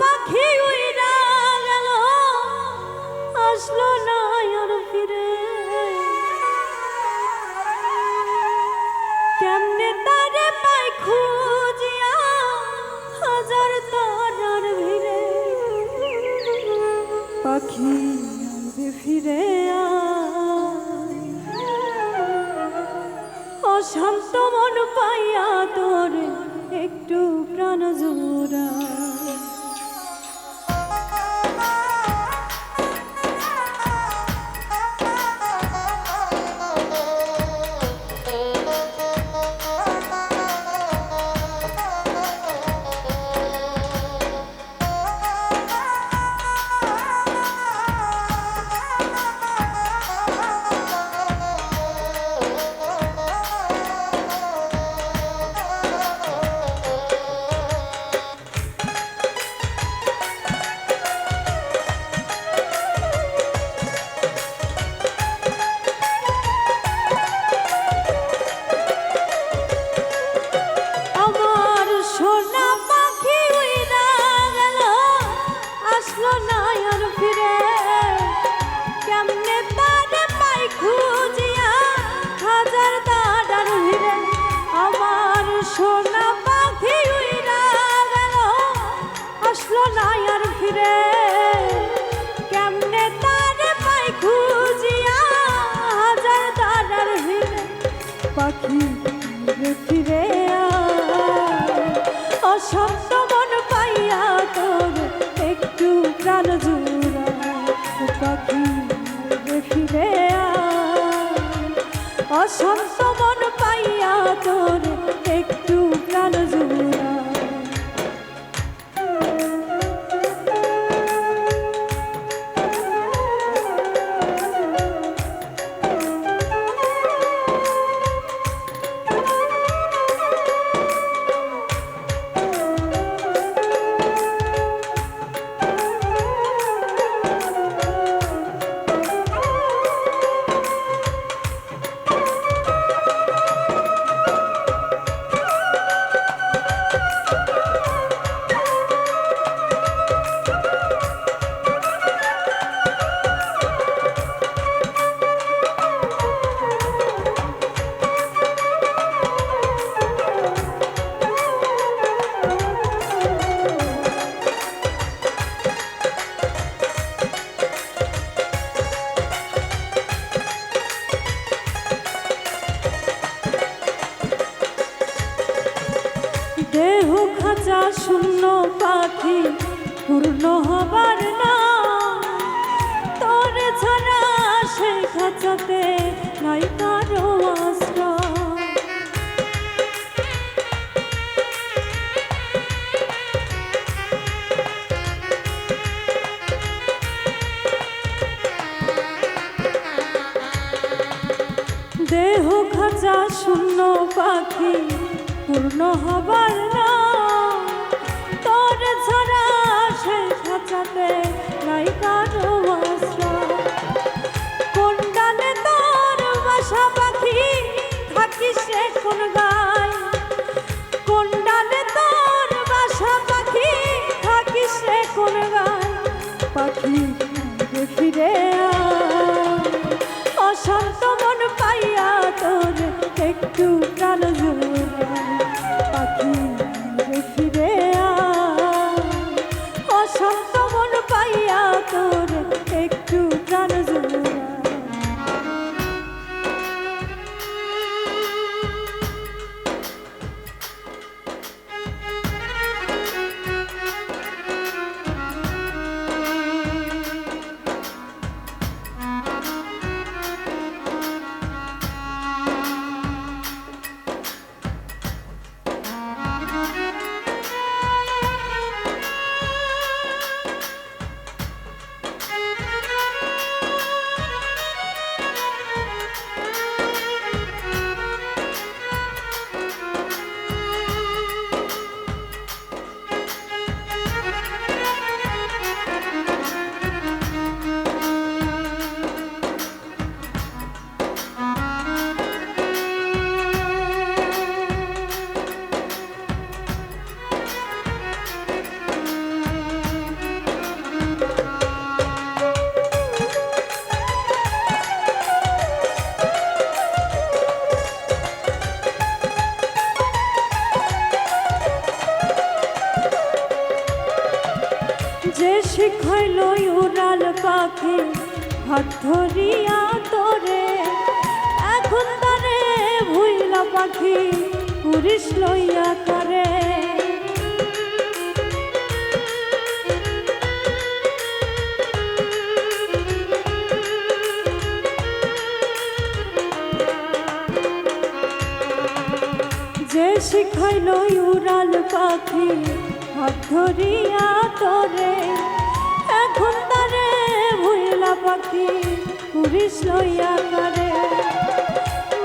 পাখি উইরা গেল, আসলো না আর ফিরে। কেমনে তারে পাই খুঁজিয়া, হাজার তারার ভিড়ে। পাখি ফিরে। অশান্ত মন পাইয়া তোর একটু প্রাণ জোড়া শূন্য পাখি পূর্ণ হবার না। তোরে ছাড়া সেই খাঁচাতে নাই কারও দেহ খাঁচা শূন্য পাখি পূর্ণ হবার না। ছাড়া সেই খাঁচাতে নাই কারও কোন ডালে তোর বাসা পাখি থাকিস রে কোন গায়? কোন ডালে তোর বাসা পাখি থাকিস রে কোন গায়? পাখি ফিরে ফিরে শিখাইল উড়াল পাখি, হাত ধরিয়া তোরে। এখন তারে ভুইলা পাখি পুরিশ লইয়া করে যে শিখাইল উড়াল পাখি হাত ধরিয়া তরে, এখন তারে ভুইলা পাখি পুরিস লইয়া করে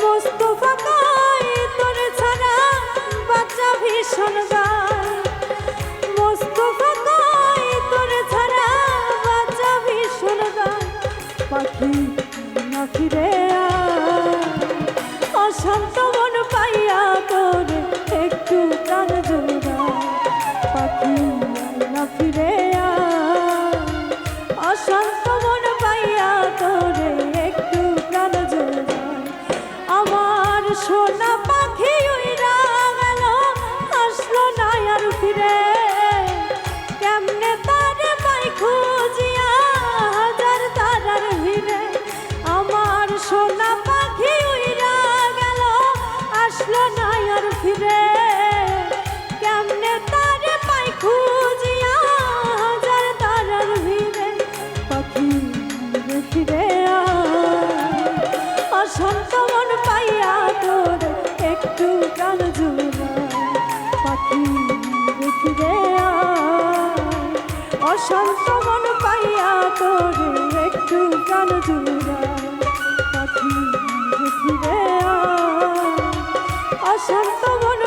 মোস্তফা কই তোরে ছাড়া বাচ্চা ভীষণ সোনা পাখি উইরা গেল আসলো না আর ফিরে। কেমনে তারে পাই খুঁজিয়া হাজার তারার ভিড়ে। আমার সোনা পাখি উইরা গেল আসলো না আর ফিরে। কেমনে তারে পাই খুঁজিয়া হাজার তারার ভিড়ে। পাখি ফিরে আয়। শান্ত মন পাইয়া তোর একটু কান জুড়া অশান্ত মন